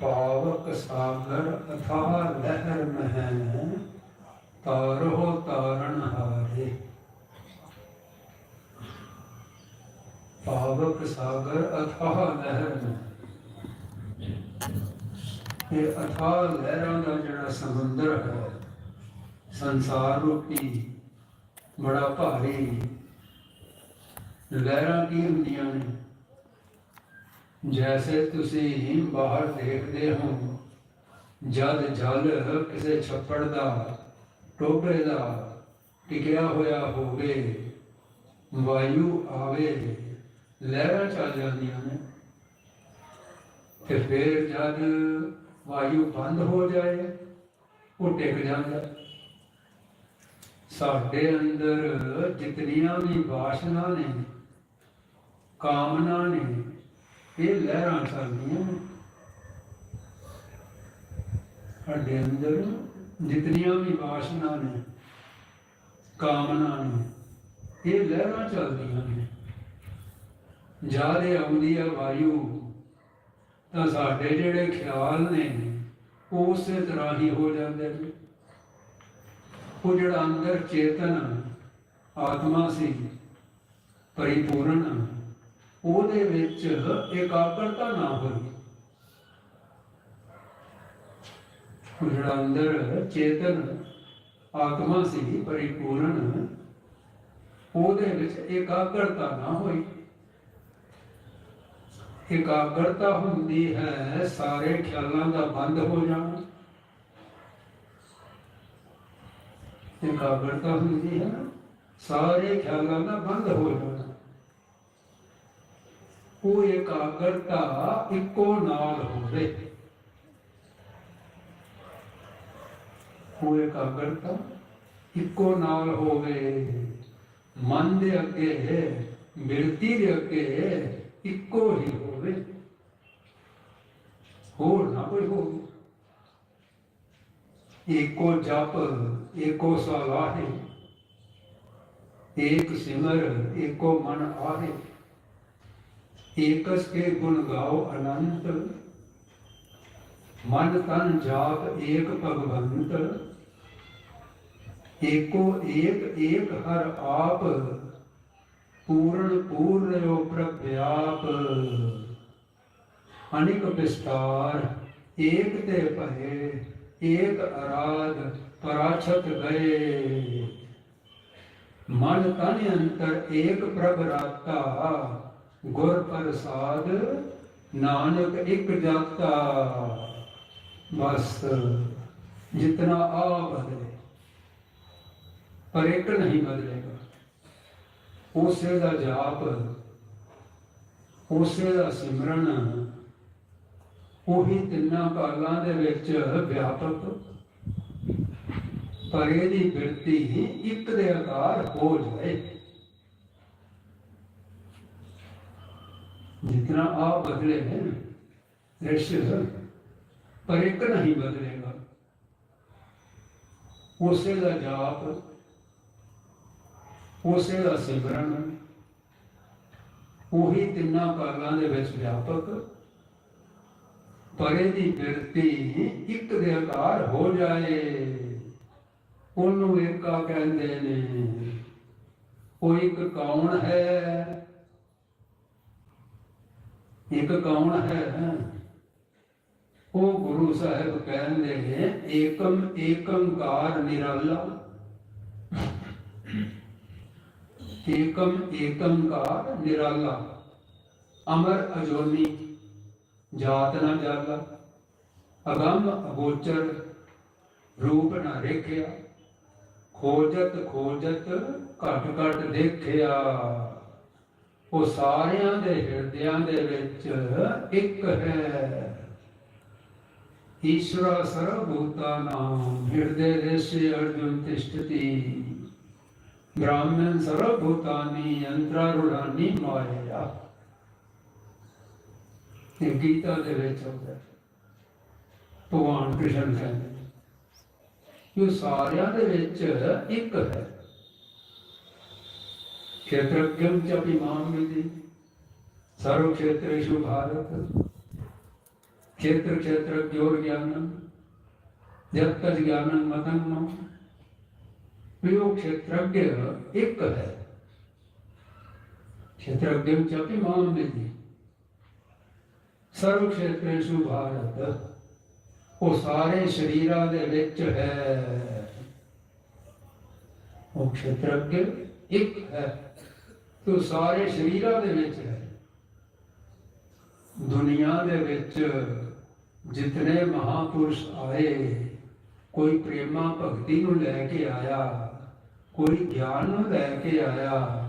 ਪਾਵਕ ਸਾਗਰ ਅਥਾਹ ਲਹਿਰ ਮਹਿ ਤਾਰੋ ਤਾਰਨ ਹਾਰੇ। ਪਾਵਕ ਸਾਗਰ ਅਥਾਹ ਲਹਿਰ ਮਹਿ ਇਹ ਅਥਾਹ ਲਹਿਰਾਂ ਦਾ ਜਿਹੜਾ ਸਮੁੰਦਰ ਹੈ, ਸੰਸਾਰ ਰੂਪੀ ਬੜਾ ਭਾਰੀ। ਲਹਿਰਾਂ ਕੀ ਹੁੰਦੀਆਂ ਨੇ? ਜੈਸੇ ਤੁਸੀਂ ਬਾਹਰ ਦੇਖਦੇ ਹੋ ਜਦ ਜਲ ਕਿਸੇ ਛੱਪੜ ਦਾ ਟੋਭੇ ਦਾ ਟਿਕਿਆ ਹੋਇਆ ਹੋਵੇ ਵਾਯੂ ਆਵੇ ਲਹਿਰਾਂ ਚੱਲ ਜਾਂਦੀਆਂ ਨੇ ਤੇ ਫਿਰ ਜਦ ਵਾਯੂ ਬੰਦ ਹੋ ਜਾਏ ਉਹ ਟਿਕ ਜਾਂਦਾ ਸਾਡੇ ਅੰਦਰ ਜਿਤਨੀਆਂ ਵੀ ਵਾਸ਼ਨਾ ਨੇ ਕਾਮਨਾ ਨੇ ਇਹ ਲਹਿਰਾਂ ਚੱਲਦੀਆਂ ਨੇ ਸਾਡੇ ਅੰਦਰ ਜਿਤਨੀਆਂ ਵੀ ਵਾਸ਼ਨਾ ਨੇ, ਕਾਮਨਾ ਨੇ, ਇਹ ਲਹਿਰਾਂ ਚੱਲਦੀਆਂ ਨੇ। ਜਾਦੇ ਆਉਂਦੀ ਆ ਵਾਯੂ, ਤਾਂ ਸਾਡੇ ਜਿਹੜੇ ਖਿਆਲ ਨੇ, ਉਹ ਉਸੇ ਤਰ੍ਹਾਂ ਹੀ ਹੋ ਜਾਂਦੇ ਨੇ। ਉਹ ਜਿਹੜਾ ਅੰਦਰ ਚੇਤਨ ਆਤਮਾ ਸੀ, ਪਰਿਪੂਰਨ ਉਹਦੇ ਵਿੱਚ ਇਕਾਗਰਤਾ ਨਾ ਹੋਈ। ਉਹ ਜਿਹੜਾ ਅੰਦਰ ਚੇਤਨ ਆਤਮਾ ਸੀ, ਪਰਿਪੂਰਨ, ਉਹਦੇ ਵਿੱਚ ਇਕਾਗਰਤਾ ਨਾ ਹੋਈ। ਇਕਾਗਰਤਾ ਹੁੰਦੀ ਹੈ, ਸਾਰੇ ਖਿਆਲਾਂ ਦਾ ਬੰਦ ਹੋ ਜਾਣਾ। ਇਕਾਗਰਤਾ ਹੁੰਦੀ ਹੈ ਸਾਰੇ ਖਿਆਲਾਂ ਦਾ ਬੰਦ ਹੋ ਜਾਣਾ। ਉਹ ਇਕਾਗਰਤਾ ਇੱਕੋ ਨਾਲ ਹੋਵੇ ਉਹ ਇਕਾਗਰਤਾ ਇੱਕੋ ਨਾਲ ਹੋਵੇ ਮਨ ਦੇ ਅੱਗੇ ਬਿਰਤੀ ਦੇ ਅੱਗੇ ਇੱਕੋ ਹੀ ਹੋਵੇ ਹੋਰ ਨਾ ਕੋਈ ਹੋਵੇ ਏਕੋ ਜਪ ਏਕੋ ਸਲਾਹੇ ਏਕ ਸਿਮਰ ਏਕੋ ਮਨ ਆਵੇ ਏਕਸ ਕੇ ਗੁਣ ਗਾਓ ਅਨੰਤ ਮਨ ਤਨ ਜਾਪ ਏਕ ਭਗਵੰਤ ਏਕੋ ਏਕ ਏਕ ਹਰ ਆਪ ਪੂਰਨ ਪੂਰਨਯੋ ਪ੍ਰਭਿਆਪ ਅਨਿਕ ਵਿਸਤਾਰ ਏਕ ਤੇ ਭਏ ਏਕ ਅਰਾਧ ਪਰਾਛਤ ਗਏ ਮਨ ਤਨ ਅੰਤਰ ਏਕ ਪ੍ਰਭ ਰਾਤਾ ਗੁਰ ਪ੍ਰਸਾਦ ਨਾਨਕ ਇੱਕ ਜਾਤਾ। ਬਸ ਜਿਤਨਾ ਆ ਬਦਲੇ, ਪਰ ਇੱਕ ਨਹੀਂ ਬਦਲੇਗਾ। ਉਸੇ ਦਾ ਜਾਪ, ਉਸੇ ਦਾ ਸਿਮਰਨ, ਉਹੀ ਤਿੰਨਾਂ ਕਾਲਾਂ ਦੇ ਵਿੱਚ ਵਿਆਪਕ। ਪਰ ਇਹਦੀ ਬਿਰਤੀ ਇੱਕ ਦੇ ਆਕਾਰ ਹੋ ਜਾਏ। ਜਿਤਨਾ ਆ ਬਦਲੇ ਹੈ ਦ੍ਰਿश्य ਪਰ ਇੱਕ ਨਹੀਂ ਬਦਲੇਗਾ। ਉਸੇ ਦਾ ਜਾਪ, ਉਸੇ ਦਾ ਸਿਮਰਨ, ਉਹੀ ਤਿੰਨਾਂ ਕਾਲਾਂ ਦੇ ਵਿੱਚ ਵਿਆਪਕ। ਪਰੇ ਦੀ ਬਿਰਤੀ ਇੱਕ ਦੇ ਆਕਾਰ ਹੋ ਜਾਏ, ਉਹਨੂੰ ਏਕਾ ਕਹਿੰਦੇ ਨੇ। ਉਹ ਇੱਕ ਕੌਣ ਹੈ? ਇੱਕ ਕੌਣ ਹੈ? ਉਹ ਗੁਰੂ ਸਾਹਿਬ ਕਹਿੰਦੇ ਨੇ ਏਕਮ ਏਕੰਕਾਰ ਨਿਰਾਲਾ ਏਕਮ ਏਕੰਕਾਰ ਨਿਰਾਲਾ ਅਮਰ ਅਜੋਨੀ, ਜਾਤ ਨਾ ਜਾਲਾ। ਅਗੰਮ ਅਗੋਚਰ, ਰੂਪ ਨਾ ਰੇਖਿਆ। ਖੋਜਤ ਖੋਜਤ, ਘਟ ਘਟ ਦੇਖਿਆ। ਉਹ ਸਾਰਿਆਂ ਦੇ ਹਿਰਦਿਆਂ ਦੇ ਵਿੱਚ ਇੱਕ ਹੈ। ਈਸ਼ਵਰ ਸਰਵ ਨਾਮ, ਹਿਰਦੇ ਦੇਸ਼ੇ ਅਰਜੁਨ ਤਿਸ਼ਠਤੀ ਬ੍ਰਾਹਮਣ ਸਰਵ ਭੂਤਾਨੀ ਯੰਤਰਾਰੁੜਾਨੀ ਮਾਇਆ। ਇਹ ਗੀਤਾ ਦੇ ਵਿੱਚ ਆਉਂਦਾ ਭਗਵਾਨ ਕ੍ਰਿਸ਼ਨ ਕਹਿੰਦੇ ਕਿ ਉਹ ਸਾਰਿਆਂ ਦੇ ਵਿੱਚ ਇੱਕ ਹੈ। क्षेत्रज्ञं च अपि मां विधि सर्वक्षेत्रेषु भारत क्षेत्र क्षेत्रज्ञोर्ज्ञानं ज्ञानं मतन मम प्रियो क्षेत्रज्ञ एक है क्षेत्रज्ञं च अपि मां विधि सर्वक्षेत्रेषु भारत ਉਹ ਸਾਰੇ ਸ਼ਰੀਰਾਂ ਦੇ ਵਿੱਚ ਹੈ ਉਹ ਖੇਤਰਜ ਇੱਕ ਹੈ ਤੋ ਸਾਰੇ ਸ਼ਰੀਰਾਂ ਦੇ ਵਿੱਚ ਹੈ। ਦੁਨੀਆ ਦੇ ਵਿੱਚ ਜਿਤਨੇ ਮਹਾਪੁਰਸ਼ ਆਏ, ਕੋਈ ਪ੍ਰੇਮਾ ਭਗਤੀ ਨੂੰ ਲੈ ਕੇ ਆਇਆ, ਕੋਈ ਗਿਆਨ ਨੂੰ ਲੈ ਕੇ ਆਇਆ,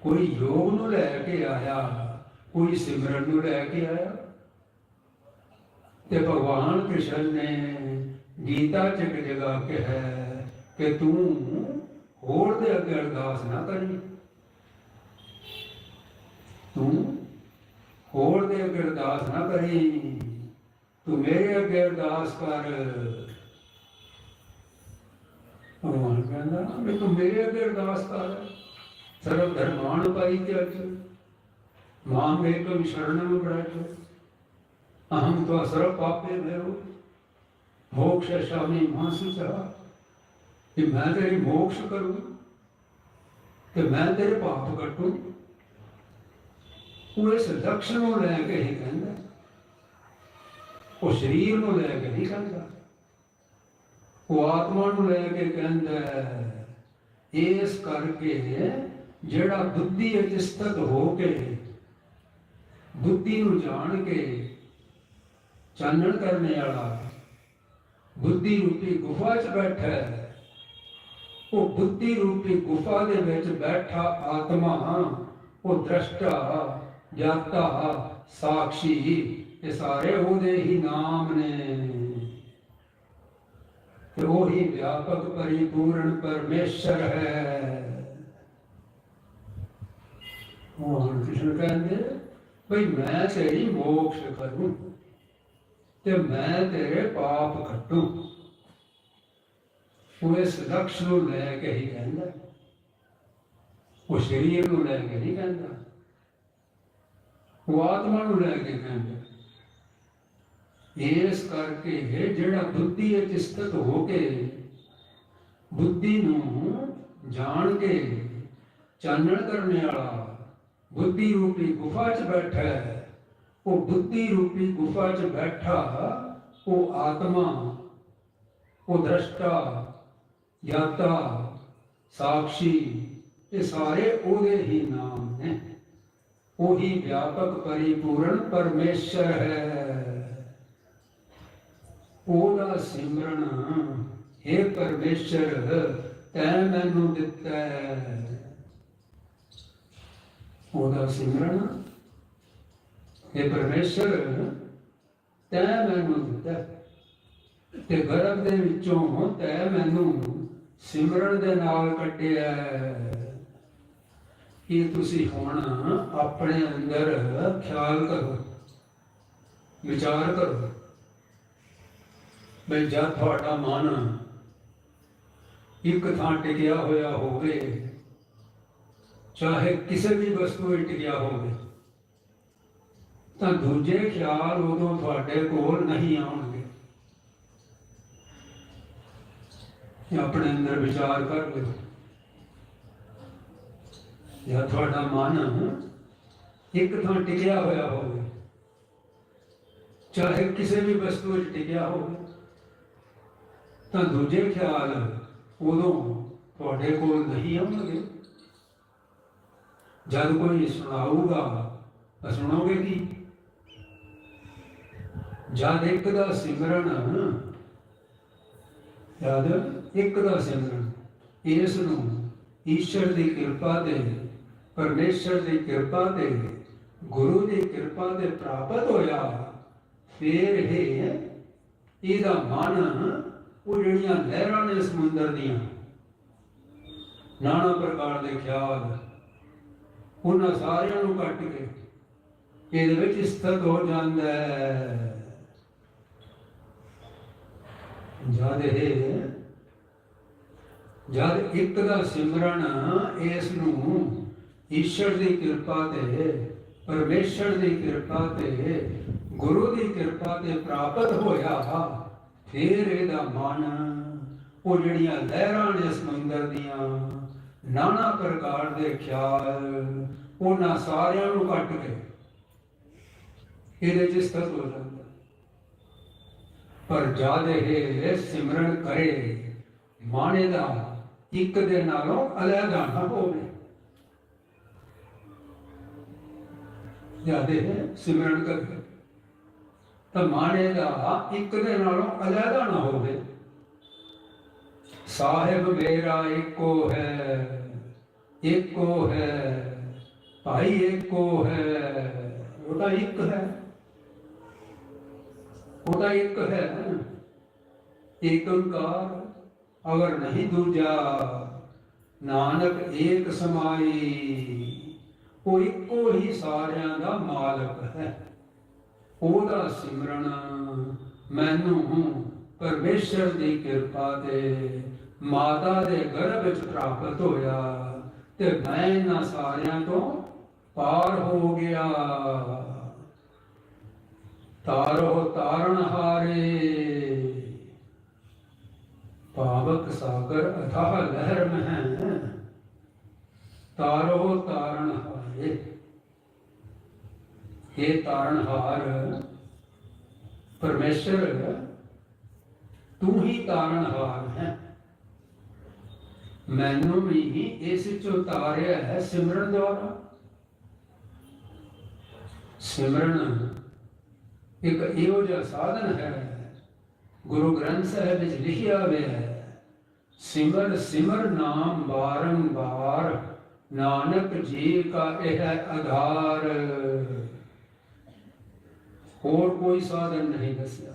ਕੋਈ ਯੋਗ ਨੂੰ ਲੈ ਕੇ ਆਇਆ, ਕੋਈ ਸਿਮਰਨ ਨੂੰ ਲੈ ਕੇ ਆਇਆ। ਤੇ ਭਗਵਾਨ ਕ੍ਰਿਸ਼ਨ ਨੇ ਗੀਤਾ ਚ ਇੱਕ ਜਗ੍ਹਾ ਕਿਹਾ ਹੈ ਕਿ ਤੂੰ ਹੋਰ ਦੇ ਅੱਗੇ ਅਰਦਾਸ ਨਾ ਕਰੀ ਤੂੰ ਹੋਰ ਦੇ ਅੱਗੇ ਅਰਦਾਸ ਨਾ ਕਰੀ, ਤੂੰ ਮੇਰੇ ਅੱਗੇ ਅਰਦਾਸ ਕਰ। ਭਗਵਾਨ ਕਹਿੰਦਾ, ਵੀ ਤੂੰ ਮੇਰੇ ਅੱਗੇ ਅਰਦਾਸ ਕਰ। ਸਰਵ ਧਰਮਾਨ ਪਾਈ ਤੇ ਅਜ। ਮਾਂ ਏਕਮ ਸ਼ਰਣਮ ਬ੍ਰਜ ਅਹੰ ਤੋ ਸਰਵ ਪਾਪੇ ਮੇਰੋ ਮੋਕਸ਼ ਸ਼ਾਮੀ ਮਾਸੁ ਚਾ ਕਿ ਮੈਂ ਤੇਰੀ ਮੋਕਸ਼ ਕਰੂੰ ਤੇ ਮੈਂ ਤੇਰੇ ਪਾਪ ਕੱਟੂ। ਉਹ ਇਸ ਲਕਸ਼ ਨੂੰ ਲੈ ਕੇ ਹੀ ਕਹਿੰਦਾ। ਉਹ ਸਰੀਰ ਨੂੰ ਲੈ ਕੇ ਨਹੀਂ ਕਹਿੰਦਾ। ਉਹ ਆਤਮਾ ਨੂੰ ਲੈ ਕੇ ਕਹਿੰਦਾ ਇਸ ਕਰਕੇ ਜਿਹੜਾ ਬੁੱਧੀ ਵਿੱਚ ਸਥਿਤ ਹੋ ਕੇ, ਬੁੱਧੀ ਨੂੰ ਜਾਣ ਕੇ ਚਾਨਣ ਕਰਨ ਵਾਲਾ, ਬੁੱਧੀ ਰੂਪੀ ਗੁਫਾ 'ਚ ਬੈਠਾ ਹੈ, ਉਹ ਬੁੱਧੀ ਰੂਪੀ ਗੁਫਾ ਦੇ ਵਿੱਚ ਬੈਠਾ ਆਤਮਾ, ਉਹ ਦ੍ਰਸ਼ਟਾ ਜਾਤਾ ਸਾਖੀ ਇਹ ਸਾਰੇ ਉਹਦੇ ਹੀ ਨਾਮ ਨੇ। ਤੇ ਉਹ ਹੀ ਵਿਆਪਕ ਪਰਿਪੂਰਨ ਪਰਮੇਸ਼ਰ ਹੈ। ਉਹ ਹੁਣ ਕ੍ਰਿਸ਼ਨ ਕਹਿੰਦੇ, ਭਈ ਮੈਂ ਤੇਰੀ ਮੋਕਸ਼ ਕਰੂੰ ਤੇ ਮੈਂ ਤੇਰੇ ਪਾਪ ਕੱਟੂ ਉਹ ਇਸ ਲਕਸ਼ ਨੂੰ ਲੈ ਕੇ ਹੀ ਕਹਿੰਦਾ। ਉਹ ਸਰੀਰ ਨੂੰ ਲੈ ਕੇ ਨਹੀਂ ਕਹਿੰਦਾ। ਉਹ ਆਤਮਾ ਨੂੰ ਲੈ ਕੇ ਕਹਿੰਦਾ ਇਸ ਕਰਕੇ ਇਹ ਜਿਹੜਾ ਬੁੱਧੀ ਵਿੱਚ ਸਥਿਤ ਹੋ ਕੇ ਬੁੱਧੀ ਨੂੰ ਜਾਣ ਕੇ ਚਾਨਣ ਕਰਨ ਵਾਲਾ ਬੁੱਧੀ ਰੂਪੀ ਗੁਫਾ 'ਚ ਬੈਠਾ ਹੈ, ਉਹ ਬੁੱਧੀ ਰੂਪੀ ਗੁਫਾ 'ਚ ਬੈਠਾ, ਉਹ ਆਤਮਾ, ਉਹ ਦ੍ਰਸ਼ਟਾ, ਯਾਤਾ, ਸਾਖੀ, ਇਹ ਸਾਰੇ ਉਹਦੇ ਹੀ ਨਾਮ ਉਹੀ ਵਿਆਪਕ ਪਰਿਪੂਰਨ ਪਰਮੇਸ਼ਰ ਹੈ। ਉਹਦਾ ਸਿਮਰਨ हे ਪਰਮੇਸ਼ਰ, ਤੈ ਮੈਨੂੰ ਦਿੱਤਾ ਹੈ। ਉਹਦਾ ਸਿਮਰਨ हे ਪਰਮੇਸ਼ਰ, ਤੈ ਮੈਨੂੰ ਦਿੱਤਾ ਤੇ ਗਰਭ ਦੇ ਵਿੱਚੋਂ ਤੈ ਮੈਨੂੰ ਸਿਮਰਨ ਦੇ ਨਾਲ ਕੱਢਿਆ ਇਹ ਤੁਸੀਂ ਹੁਣ ਆਪਣੇ ਅੰਦਰ ਖਿਆਲ ਕਰੋ, ਵਿਚਾਰ ਕਰੋ ਬਈ ਜਦ ਤੁਹਾਡਾ ਮਨ ਇੱਕ ਥਾਂ ਟਿਕਿਆ ਹੋਇਆ ਹੋਵੇ, ਚਾਹੇ ਕਿਸੇ ਵੀ ਵਸਤੂ ਵਿੱਚ ਟਿਕਿਆ ਹੋਵੇ, ਤਾਂ ਦੂਜੇ ਖਿਆਲ ਉਦੋਂ ਤੁਹਾਡੇ ਕੋਲ ਨਹੀਂ ਆਉਣਗੇ। ਆਪਣੇ ਅੰਦਰ ਵਿਚਾਰ ਕਰ ਲਓ। ਜਾਂ ਤੁਹਾਡਾ ਮਨ ਇੱਕ ਥਾਂ ਟਿਕਿਆ ਹੋਇਆ ਹੋਵੇ, ਚਾਹੇ ਕਿਸੇ ਵੀ ਵਸਤੂ ਵਿੱਚ ਟਿਕਿਆ ਹੋਵੇ, ਤਾਂ ਦੂਜੇ ਖਿਆਲ ਉਦੋਂ ਤੁਹਾਡੇ ਕੋਲ ਨਹੀਂ ਆਉਣਗੇ। ਜਦ ਕੋਈ ਸੁਣਾਊਗਾ, ਤਾਂ ਸੁਣੋਗੇ ਕੀ? ਜਦ ਇੱਕ ਦਾ ਸਿਮਰਨ ਜਦ ਇੱਕ ਦਾ ਸਿਮਰਨ, ਇਸ ਨੂੰ ਈਸ਼ਵਰ ਦੀ ਕਿਰਪਾ ਦੇ ਪਰਮੇਸ਼ਰ ਦੀ ਕਿਰਪਾ ਦੇ ਗੁਰੂ ਦੀ ਕਿਰਪਾ ਦੇ ਪ੍ਰਾਪਤ ਹੋਇਆ, ਫਿਰ ਇਹ ਇਹਦਾ ਮਨ ਉਹ ਜਿਹੜੀਆਂ ਲਹਿਰਾਂ ਨੇ ਸਮੁੰਦਰ ਦੀਆਂ, ਨਾਨਾ ਪ੍ਰਕਾਰ ਦੇ ਖਿਆਲ, ਉਹਨਾਂ ਸਾਰਿਆਂ ਨੂੰ ਕੱਟ ਕੇ ਇਹਦੇ ਵਿੱਚ ਸਥਿਤ ਹੋ ਜਾਂਦਾ ਹੈ। ਜਦ ਇਹ, ਜਦ ਇੱਕ ਦਾ ਸਿਮਰਨ ਇਸ ਨੂੰ ਈਸ਼ਵਰ ਦੀ ਕਿਰਪਾ ਤੇ ਪਰਮੇਸ਼ਰ ਦੀ ਕਿਰਪਾ ਤੇ ਗੁਰੂ ਦੀ ਕਿਰਪਾ ਤੇ ਪ੍ਰਾਪਤ ਹੋਇਆ ਫੇਰ ਇਹਦਾ ਮਨ, ਉਹ ਜਿਹੜੀਆਂ ਲਹਿਰਾਂ ਨੇ ਸਮੁੰਦਰ ਦੀਆਂ, ਨਾਨਾ ਪ੍ਰਕਾਰ ਦੇ ਖਿਆਲ, ਉਹਨਾਂ ਸਾਰਿਆਂ ਨੂੰ ਕੱਟ ਕੇ ਇਹਦੇ ਚ ਸਥਿਤ ਹੋ ਜਾਂਦਾ। ਪਰ ਜਦ ਇਹ ਸਿਮਰਨ ਕਰੇ ਮਾਣੇ ਦਾ ਇੱਕ ਦੇ ਨਾਲੋਂ ਅਲੱਗਾ ਨਾ ਹੋਵੇ ਜਦ ਇਹ ਸਿਮਰਨ ਕਰ। ਤਾਂ ਮਾਣੇ ਦਾ ਇੱਕ ਦੇ ਨਾਲੋਂ ਅਲੱਗਾ ਨਾ ਹੋਵੇ। ਸਾਹਿਬ ਮੇਰਾ ਇੱਕੋ ਹੈ ਇੱਕੋ ਹੈ, ਭਾਈ ਇੱਕੋ ਹੈ। ਉਹ ਇੱਕ ਹੈ। ਉਹ ਇੱਕ ਹੈ। ਏਕ ਅਗਰ ਨਹੀਂ ਦੂਜਾ, ਨਾਨਕ ਏਕ ਸਮਾਈ। ਉਹ ਇੱਕੋ ਹੀ ਸਾਰਿਆਂ ਦਾ ਮਾਲਕ ਹੈ। ਉਹਦਾ ਸਿਮਰਨ, ਮੈਨੂੰ ਪਰਮੇਸ਼ਰ ਦੀ ਕਿਰਪਾ ਤੇ ਮਾਤਾ ਦੇ ਗਰਭ ਵਿੱਚ ਪ੍ਰਾਪਤ ਹੋਇਆ ਤੇ ਮੈਂ ਇਹਨਾਂ ਸਾਰਿਆਂ ਤੋਂ ਪਾਰ ਹੋ ਗਿਆ। ਤਾਰੋ ਤਾਰਨ ਹਾਰੇ। ਪਾਵਕ ਸਾਗਰ ਅਥਾਹ ਲਹਿਰ ਮਹਿ। ਤਾਰੋ ਤਾਰਨ ਹਾਰੇ। ਇਹ ਤਾਰਨ ਹਾਰ, ਪਰਮੇਸ਼ਰ, ਤੂੰ ਹੀ ਤਾਰਨ ਹਾਰ ਹੈ। ਮੈਨੂੰ ਵੀ ਇਸ ਚੋਂ ਉਤਾਰਿਆ ਹੈ ਸਿਮਰਨ ਦੁਆਰਾ। ਸਿਮਰਨ ਇੱਕ ਇਹੋ ਜਿਹਾ ਸਾਧਨ ਹੈ। ਗੁਰੂ ਗ੍ਰੰਥ ਸਾਹਿਬ ਵਿੱਚ ਲਿਖਿਆ ਹੋਇਆ ਹੈ, ਸਿਮਰ ਸਿਮਰ ਨਾਮ ਬਾਰੰਬਾਰ ਨਾਨਕ ਜੀ ਕਾ ਇਹ ਹੈ ਆਧਾਰ। ਹੋਰ ਕੋਈ ਸਾਧਨ ਨਹੀਂ ਦੱਸਿਆ।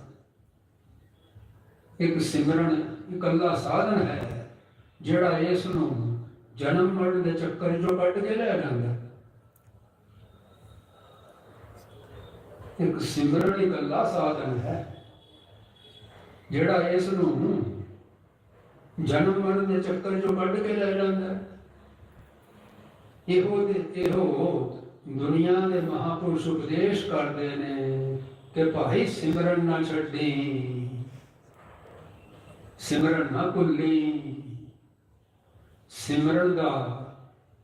ਇੱਕ ਸਿਮਰਨ, ਇਕੱਲਾ ਸਾਧਨ ਹੈ, ਜਿਹੜਾ ਇਸ ਨੂੰ ਜਨਮ ਮਰਨ ਦੇ ਚੱਕਰ ਚੋਂ ਕੱਢ ਕੇ ਲੈ ਜਾਂਦਾ। ਇੱਕ ਸਿਮਰਨ, ਇਕੱਲਾ ਸਾਧਨ ਹੈ, ਜਿਹੜਾ ਇਸ ਨੂੰ ਜਨਮ ਮਰਨ ਦੇ ਚੱਕਰ ਚੋਂ ਕੱਢ ਕੇ ਲੈ ਜਾਂਦਾ। ਹੈ। ਇਹੋ ਦੇ ਇਹੋ ਦੁਨੀਆ ਦੇ ਮਹਾਪੁਰਸ਼ ਉਪਦੇਸ਼ ਕਰਦੇ ਨੇ ਕਿ ਭਾਈ ਸਿਮਰਨ ਨਾ ਛੱਡੀ, ਸਿਮਰਨ ਨਾ ਭੁੱਲੀ। ਸਿਮਰਨ ਦਾ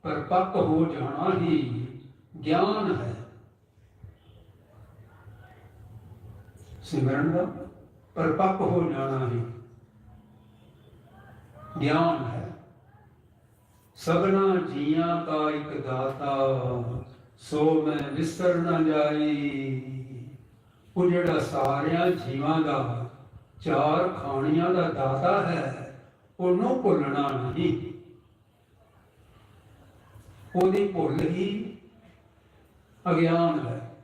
ਪਰਪੱਕ ਹੋ ਜਾਣਾ ਹੀ ਗਿਆਨ ਹੈ। ਸਿਮਰਨ ਦਾ ਪਰਪੱਕ ਹੋ ਜਾਣਾ ਹੀ ਗਿਆਨ ਹੈ। ਸਭਨਾ ਜੀਆਂ ਕਾ ਇੱਕ ਦਾਤਾ, ਸੋ ਮੈਂ ਵਿਸਰ ਨਾ ਜਾਈ। ਉਹ ਜਿਹੜਾ ਸਾਰਿਆਂ ਜੀਵਾਂ ਦਾ, ਚਾਰ ਖਾਣੀਆਂ ਦਾ ਦਾਤਾ ਹੈ, ਉਹਨੂੰ ਭੁੱਲਣਾ ਨਹੀਂ। ਉਹਦੀ ਭੁੱਲ ਹੀ ਅਗਿਆਨ ਹੈ।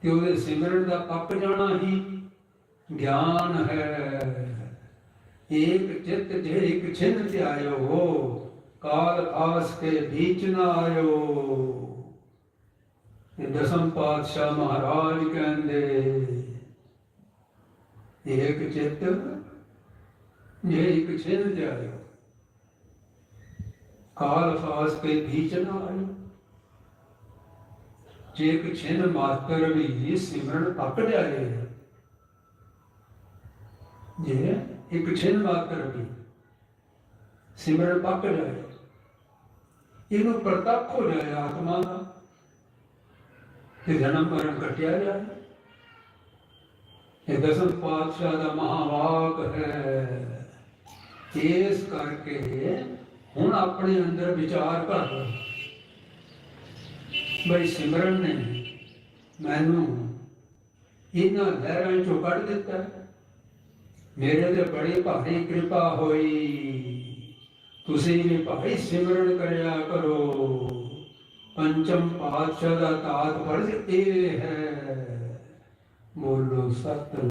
ਤੇ ਉਹਦੇ ਸਿਮਰਨ ਦਾ ਪੱਕ ਜਾਣਾ ਹੀ ਗਿਆਨ ਹੈ। ਏਕ ਚਿਤ ਢੇਕ ਛਿਨ ਧਿਆਇਓ ਹੋ ਕਾਲ ਆਸ ਕੇ ਬੀਚ ਨਾ ਆਇਓ। ਦਸਮ ਪਾਤਸ਼ਾਹ ਮਹਾਰਾਜ ਕਹਿੰਦੇ, ਏਕ ਚਿਤ ਢੇਕ ਛਿਨ ਧਿਆਇਓ, ਕਾਲ ਆਸ ਕੇ ਬੀਚ ਨਾ ਆਇਓ। ਜੇ ਕਿ ਛਿਨ ਮਾਤਰ ਵੀ ਸਿਮਰਨ ਪਕੜਿਆ ਜੇ ਇੱਕ ਛਿਨ ਮਾਤਰ ਵੀ ਸਿਮਰਨ ਪੱਕ ਜਾਏ। ਇਹਨੂੰ ਪ੍ਰਤੱਖ ਹੋ ਜਾਏ ਆਤਮਾ ਦਾ ਤੇ ਜਨਮ ਮਰਨ ਕੱਟਿਆ ਜਾਏ। ਇਹ ਦਸਮ ਪਾਤਸ਼ਾਹ ਦਾ ਮਹਾਵਾਕ ਹੈ। ਇਸ ਕਰਕੇ ਹੁਣ ਆਪਣੇ ਅੰਦਰ ਵਿਚਾਰ ਕਰ ਬਈ ਸਿਮਰਨ ਨੇ ਮੈਨੂੰ ਇਹਨਾਂ ਲਹਿਰਾਂ ਚੋਂ ਕੱਢ ਦਿੱਤਾ। ਮੇਰੇ ਤੇ ਬੜੀ ਭਾਰੀ ਕਿਰਪਾ ਹੋਈ। ਤੁਸੀਂ ਵੀ ਭਾਈ ਸਿਮਰਨ ਕਰਿਆ ਕਰੋ। ਪੰਚਮ ਪਾਤਸ਼ਾਹ ਦਾ ਤਾਤ ਫਰਜ਼ ਇਹ ਹੈ। ਬੋਲੋ ਸਤਿ